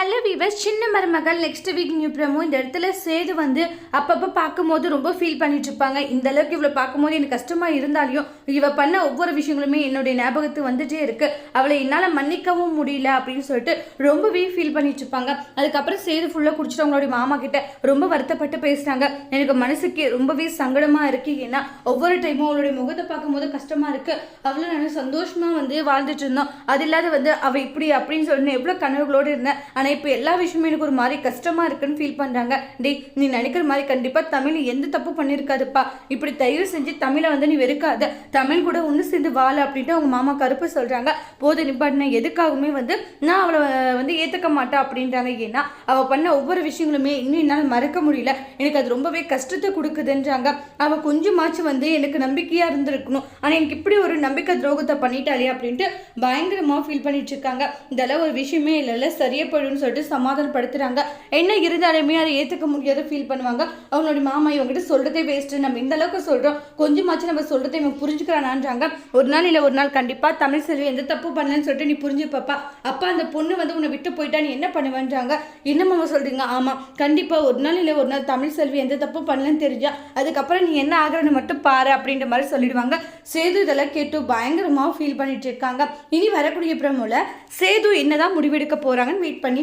Hello viewers சின்ன மருமகள் next week new promo இந்த இடத்துல சேது வந்து அப்பப்போ பார்க்கும்போது ரொம்ப ஃபீல் பண்ணிட்டு இருப்பாங்க இந்த அளவுக்கு இவ்வளோ பார்க்கும்போது எனக்கு கஷ்டமாக இருந்தாலையும் இவ பண்ண ஒவ்வொரு விஷயங்களுமே என்னுடைய ஞாபகத்துக்கு வந்துட்டே இருக்கு. அவளை என்னால் மன்னிக்கவும் முடியல அப்படின்னு சொல்லிட்டு ரொம்பவே ஃபீல் பண்ணிட்டு இருப்பாங்க அதுக்கப்புறம் சேது ஃபுல்லாக குடிச்சிட்டு அவங்களுடைய மாமா கிட்ட ரொம்ப வருத்தப்பட்டு பேசுகிறாங்க எனக்கு மனசுக்கு ரொம்பவே சங்கடமாக இருக்கு. ஏன்னா ஒவ்வொரு டைமும் அவளுடைய முகத்தை பார்க்கும்போது கஷ்டமாக இருக்கு. அவ்வளோ நான் சந்தோஷமாக வந்து வாழ்ந்துட்டு இருந்தோம். அது இல்லாத வந்து அவள் இப்படி அப்படின்னு சொல்லி எவ்வளோ கனவுகளோடு இருந்தேன். ஆனால் இப்போ எல்லா விஷயமும் எனக்கு ஒரு மாதிரி கஷ்டமாக இருக்குன்னு ஃபீல் பண்ணுறாங்க டேய் நீ நினைக்கிற மாதிரி கண்டிப்பாக தமிழ் எந்த தப்பு பண்ணியிருக்காதுப்பா இப்படி தயவு செஞ்சு தமிழை வந்து நீ வெறுக்காத. தமிழ் கூட ஒன்று சேர்ந்து வாழ அப்படின்ட்டு அவங்க மாமா கருப்பு சொல்கிறாங்க போது நிப்பாட்டின எதுக்காகவுமே வந்து நான் அவளை வந்து ஏற்றுக்க மாட்டேன் அப்படின்றாங்க. ஏன்னா அவள் பண்ண ஒவ்வொரு விஷயங்களுமே இன்னும் என்னால் மறக்க முடியல. எனக்கு அது ரொம்பவே கஷ்டத்தை கொடுக்குதுன்றாங்க. அவள் கொஞ்சமாச்சும் வந்து எனக்கு நம்பிக்கையாக இருந்திருக்கணும். ஆனால் எனக்கு இப்படி ஒரு நம்பிக்கை துரோகத்தை பண்ணிட்டாளே அப்படின்ட்டு பயங்கரமாக ஃபீல் பண்ணிட்டு இருக்காங்க. இதெல்லாம் ஒரு விஷயமே இல்லைல்ல. சரியப்படும் அப்படின்னு சொல்லிட்டு சமாதானப்படுத்துறாங்க. என்ன இருந்தாலுமே அதை ஏற்றுக்க முடியாத ஃபீல் பண்ணுவாங்க. அவங்களுடைய மாமா இவங்ககிட்ட சொல்கிறதே வேஸ்ட்டு நம்ம இந்த அளவுக்கு சொல்கிறோம் கொஞ்சமாச்சும் நம்ம சொல்கிறத இவங்க புரிஞ்சுக்கிறானான்றாங்க. ஒரு நாள் இல்லை ஒரு நாள் கண்டிப்பாக தமிழ் செல்வி எந்த தப்பு பண்ணலன்னு சொல்லிட்டு நீ புரிஞ்சுப்பாப்பா. அப்பா அந்த பொண்ணு வந்து உன்னை விட்டு போயிட்டா நீ என்ன பண்ணுவேன்றாங்க? என்னம்மா சொல்கிறீங்க ஆமாம் கண்டிப்பாக ஒரு நாள் இல்லை ஒரு நாள் தமிழ் செல்வி எந்த தப்பு பண்ணலன்னு தெரிஞ்சா அதுக்கப்புறம் நீ என்ன ஆகுறன்னு மட்டும் பாரு அப்படின்ற மாதிரி சொல்லிடுவாங்க. சேது இதெல்லாம் கேட்டு பயங்கரமாக ஃபீல் பண்ணிட்டு இருக்காங்க. இனி வரக்கூடிய பிரமோல சேது என்னதான் முடிவெடுக்க போகிறாங்கன்னு வெயிட் பண்ணி